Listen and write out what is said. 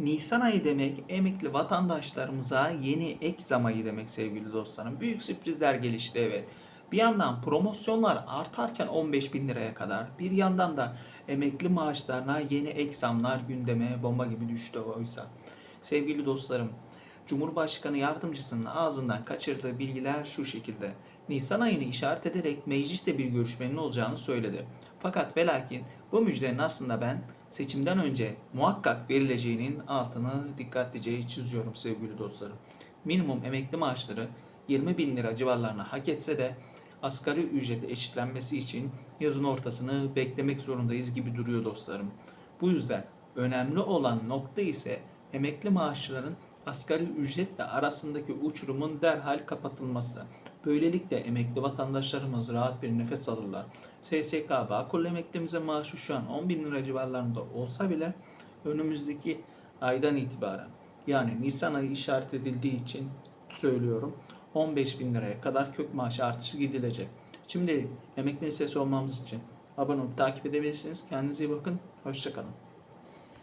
Nisan ayı demek emekli vatandaşlarımıza yeni ek zam demek sevgili dostlarım. Büyük sürprizler gelişti evet. Bir yandan promosyonlar artarken 15 bin liraya kadar bir yandan da emekli maaşlarına yeni ek zamlar gündeme bomba gibi düştü oysa. Sevgili dostlarım Cumhurbaşkanı yardımcısının ağzından kaçırdığı bilgiler şu şekilde. Nisan ayını işaret ederek mecliste bir görüşmenin olacağını söyledi. Fakat ve lakin bu müjdenin aslında ben seçimden önce muhakkak verileceğinin altını dikkatlice çiziyorum sevgili dostlarım. Minimum emekli maaşları 20 bin lira civarlarına hak etse de asgari ücrete eşitlenmesi için yazın ortasını beklemek zorundayız gibi duruyor dostlarım. Bu yüzden önemli olan nokta ise emekli maaşların asgari ücretle arasındaki uçurumun derhal kapatılması. Böylelikle emekli vatandaşlarımız rahat bir nefes alırlar. SSK Bağkur emeklimize maaşı şu an 10 bin lira civarlarında olsa bile önümüzdeki aydan itibaren yani Nisan ayı işaret edildiği için söylüyorum 15 bin liraya kadar kök maaşı artışı gidilecek. Şimdi emekli sesi olmamız için abone olup takip edebilirsiniz. Kendinize iyi bakın. Hoşçakalın.